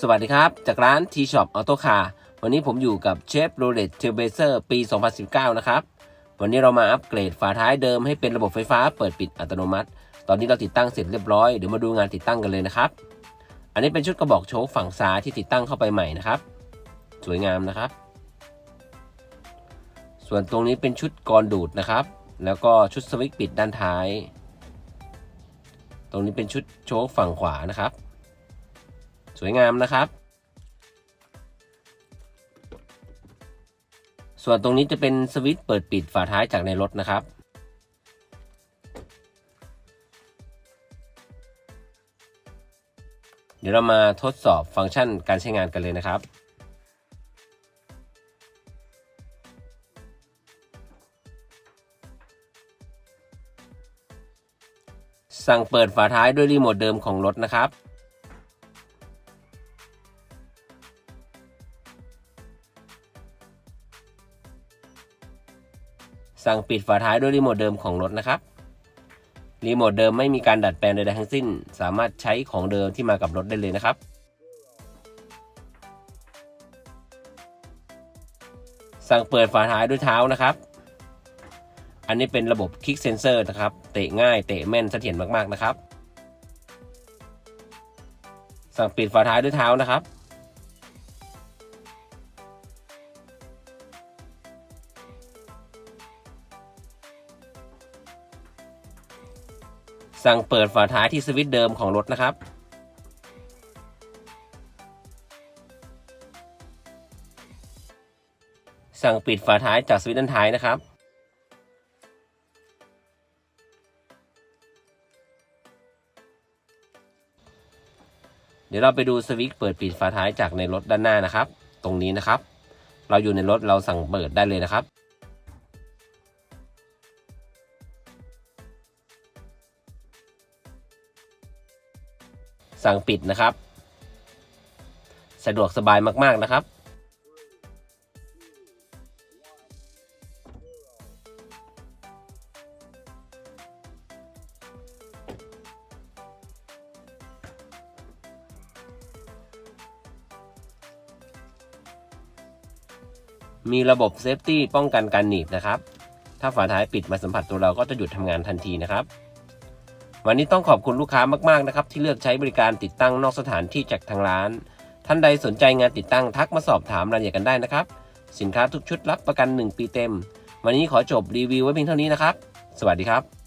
สวัสดีครับ จากร้าน T-Shop Auto Car วันนี้ผมอยู่กับเชฟโรเลตเทเบเซอร์ปี 2019 นะครับ วันนี้เรามาอัปเกรดฝาท้ายเดิมให้เป็นระบบไฟฟ้าเปิดปิดอัตโนมัติ ตอนนี้เราติดตั้งเสร็จเรียบร้อย เดี๋ยวมาดูงานติดตั้งกันเลยนะครับ อันนี้เป็นชุดกระบอกโชคฝั่งซ้ายที่ติดตั้งเข้าไปใหม่นะครับ สวยงามนะครับ ส่วนตรงนี้เป็นชุดกรดูดนะครับ แล้วก็ชุดสวิตช์ปิดด้านท้าย ตรงนี้เป็นชุดโชคฝั่งขวานะครับ สวยงามนะครับ ส่วนตรงนี้จะเป็นสวิตช์เปิดปิดฝาท้ายจากในรถนะครับ เดี๋ยวเรามาทดสอบฟังก์ชันการใช้งานกันเลยนะครับสั่งเปิดฝาท้ายด้วยรีโมทเดิมของรถนะครับ สั่งปิดฝาท้ายด้วยรีโมทเดิมของรถนะครับ รีโมทเดิมไม่มีการดัดแปลงใดๆทั้งสิ้น สามารถใช้ของเดิมที่มากับรถได้เลยนะครับ สั่งเปิดฝาท้ายด้วยเท้านะครับ อันนี้เป็นระบบคลิกเซนเซอร์นะครับ เตะง่าย เตะแม่นเสถียรมากๆนะครับ สั่งปิดฝาท้ายด้วยเท้านะครับ สั่งเปิดฝาท้ายที่สวิตช์เดิมของรถนะครับ สั่งปิดฝาท้ายจากสวิตช์ด้านท้ายนะครับ เดี๋ยวเราไปดูสวิตช์เปิดปิดฝาท้ายจากในรถด้านหน้านะครับ ตรงนี้นะครับ เราอยู่ในรถเราสั่งเปิดได้เลยนะครับ สั่งปิดนะครับ สะดวกสบายมากๆนะครับมีระบบเซฟตี้ป้องกันการหนีบนะครับ ถ้าฝาท้ายปิดมาสัมผัสตัวเราก็จะหยุดทำงานทันทีนะครับ วันนี้ต้องขอบคุณลูกค้ามากๆนะครับที่เลือกใช้บริการติดตั้งนอกสถานที่จากทางร้าน ท่านใดสนใจงานติดตั้งทักมาสอบถามรายละเอียดกันได้นะครับ สินค้าทุกชุดรับประกัน 1 ปีเต็ม วันนี้ขอจบรีวิวไว้เพียงเท่านี้นะครับ สวัสดีครับ